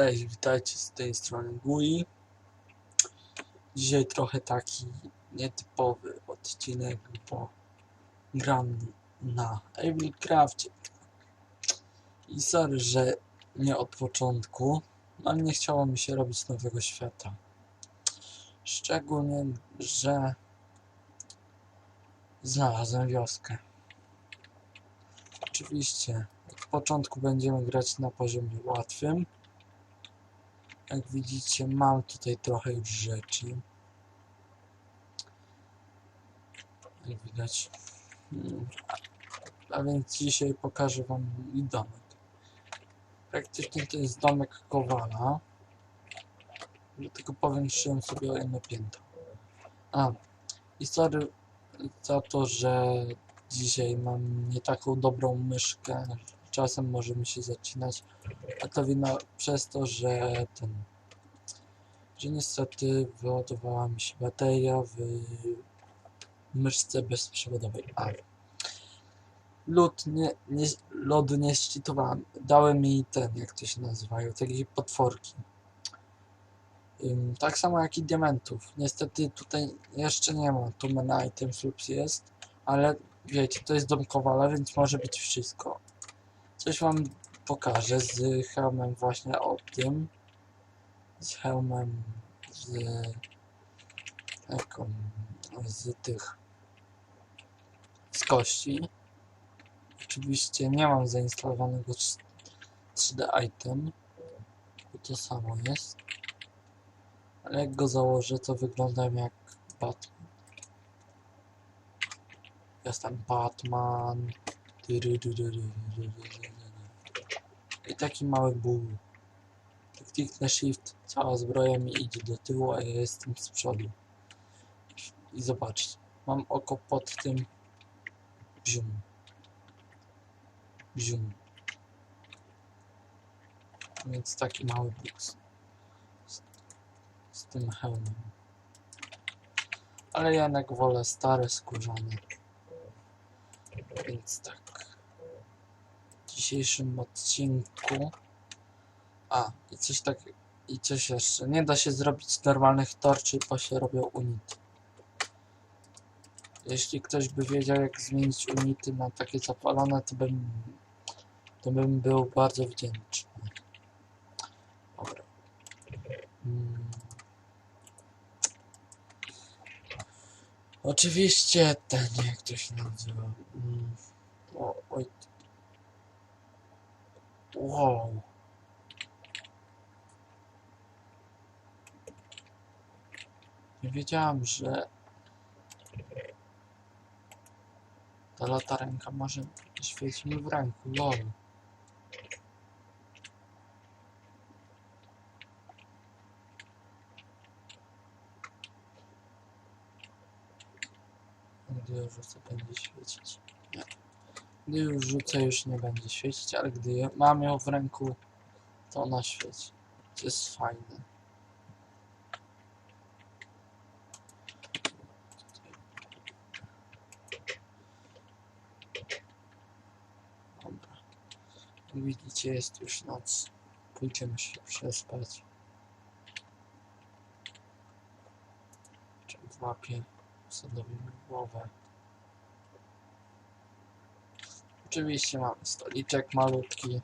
Cześć, witajcie z tej strony GUI. Dzisiaj trochę taki nietypowy odcinek, bo gram na Ablecrafcie. I sorry, że nie od początku, ale nie chciało mi się robić nowego świata. Szczególnie, że znalazłem wioskę. Oczywiście, od początku będziemy grać na poziomie łatwym. Jak widzicie, mam tutaj trochę już rzeczy. Jak widać. A, więc dzisiaj pokażę wam domek. Praktycznie to jest domek Kowala. Dlatego powiększyłem sobie o jedno piętro. A, i sorry za to, że dzisiaj mam nie taką dobrą myszkę. Czasem może mi się zacinać. A to wina przez to, że ten. Że niestety wyładowała mi się bateria w myszce bezprzewodowej. A. Lód nie, nie, lodu nie szczytowałem. Dałem mi ten, jak to się nazywają, takie potworki. Ym, tak samo jak i diamentów. Niestety tutaj jeszcze nie ma. Tu many items lub jest, ale wiecie, to jest dom Kowala, więc może być wszystko. Coś wam pokażę z hełmem właśnie o tym. Z hełmem z taką z tych z kości. Oczywiście nie mam zainstalowanego 3D item. bo To samo jest. Ale jak go założę, to wyglądam jak Batman. Jestem Batman. I taki mały ból. Kliknę shift, cała zbroja mi idzie do tyłu, a ja jestem z przodu. I zobaczcie, mam oko pod tym bzium. Bzium. Więc taki mały buks. Z, z tym hełmem. Ale ja jednak wolę stare skórzane. Więc tak. W dzisiejszym odcinku. A, i coś tak. I coś jeszcze. Nie da się zrobić normalnych torczy, bo się robią unity. Jeśli ktoś by wiedział, jak zmienić unity na takie zapalone, to bym. To bym był bardzo wdzięczny. Dobra. Mm. Oczywiście ten, jak to się nazywa. Mm. O, oj. Wow. Wiedziałam, że ta latarenka może świecić mi w ręku. Lol. Gdy ją rzucę, będzie świecić. Nie. Gdy już rzucę, już nie będzie świecić, ale gdy mam ją w ręku, to ona świeci. To jest fajne. Dobra. Jak widzicie, jest już noc. Pójdziemy się przespać. Czym złapię sobie głowę. Oczywiście mamy stoliczek malutki.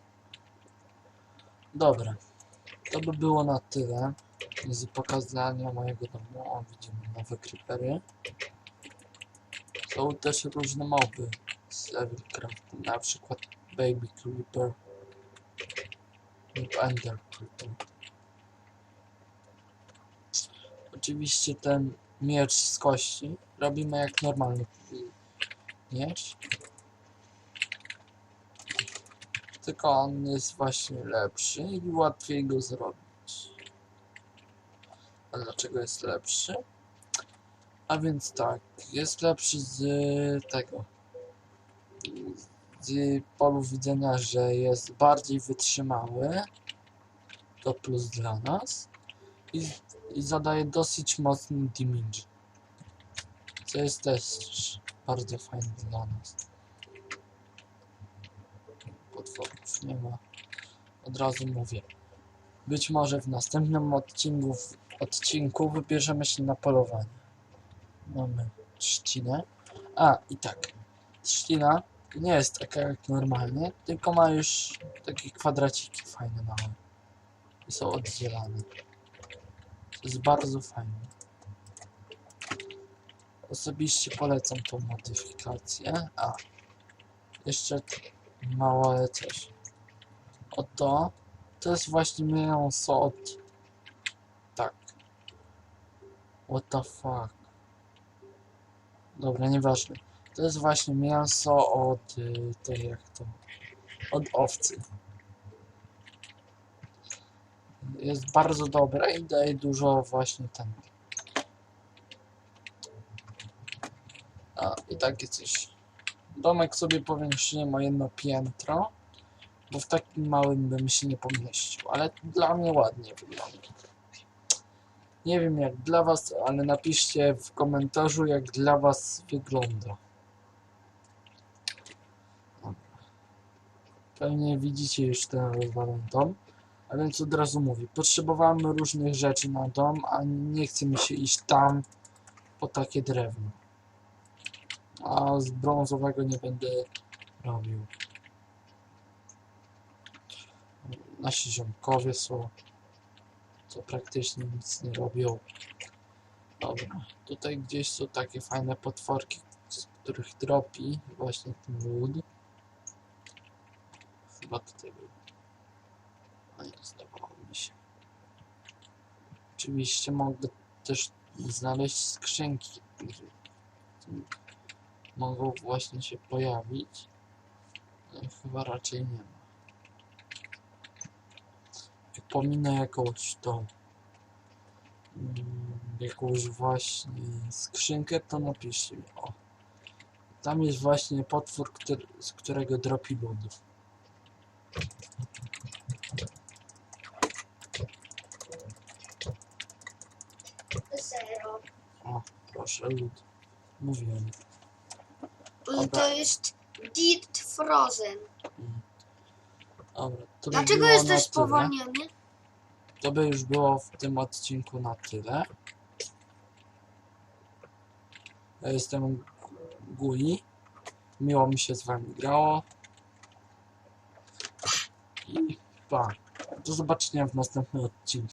Dobra. To by było na tyle z pokazania mojego domu. O, widzimy nowe creepery. Są też różne moby z Evilcraft, na przykład Baby Creeper lub Ender Creeper. Oczywiście ten miecz z kości robimy jak normalny miecz. Tylko on jest właśnie lepszy i łatwiej go zrobić. A dlaczego jest lepszy? A więc tak, jest lepszy z tego. Polu widzenia, że jest bardziej wytrzymały. To plus dla nas. I, i zadaje dosyć mocny damage. Co jest też bardzo fajne dla nas. Potworów nie ma. Od razu mówię. być może w następnym odcinku, odcinku wybierzemy się na polowanie. Mamy trzcinę. A, i tak. Trzcina nie jest taka jak normalnie, tylko ma już takie kwadraciki fajne małe. I są oddzielane. To jest bardzo fajne. Osobiście polecam tą modyfikację. A, jeszcze małe coś. Oto, to jest właśnie mięso od... Tak. What the fuck. Dobra, nieważne. To jest właśnie mięso od y, tej jak to. Od owcy. Jest bardzo dobre i daje dużo właśnie ten. A i takie coś. Domek sobie powiększyłem o jedno piętro, bo w takim małym bym się nie pomieścił, ale dla mnie ładnie wygląda. Nie wiem jak dla was, ale napiszcie w komentarzu jak dla was wygląda. Pewnie widzicie już ten rozwalony dom, a więc od razu mówię, potrzebowałem różnych rzeczy na dom, a nie chce mi się iść tam po takie drewno. A z brązowego nie będę robił. Nasi ziomkowie są, co praktycznie nic nie robią. Dobra, tutaj gdzieś są takie fajne potworki, z których dropi właśnie ten lód. Tutaj był. A nie, zdawało mi się. Oczywiście mogę też znaleźć skrzynki, gdzie mogą właśnie się pojawić. Ale chyba raczej nie ma. Jak pominę jakąś tą mm, jakąś właśnie skrzynkę, to napiszcie mi. O. Tam jest właśnie potwór, który, z którego dropi lód. Zero. O, proszę, lód. Mówiłem. I to jest Deep Frozen. Dobra, to by Dlaczego było jesteś tyle. spowolniony? To by już było w tym odcinku na tyle. Ja jestem Guli. Miło mi się z wami grało. I pa. Do zobaczenia w następnym odcinku.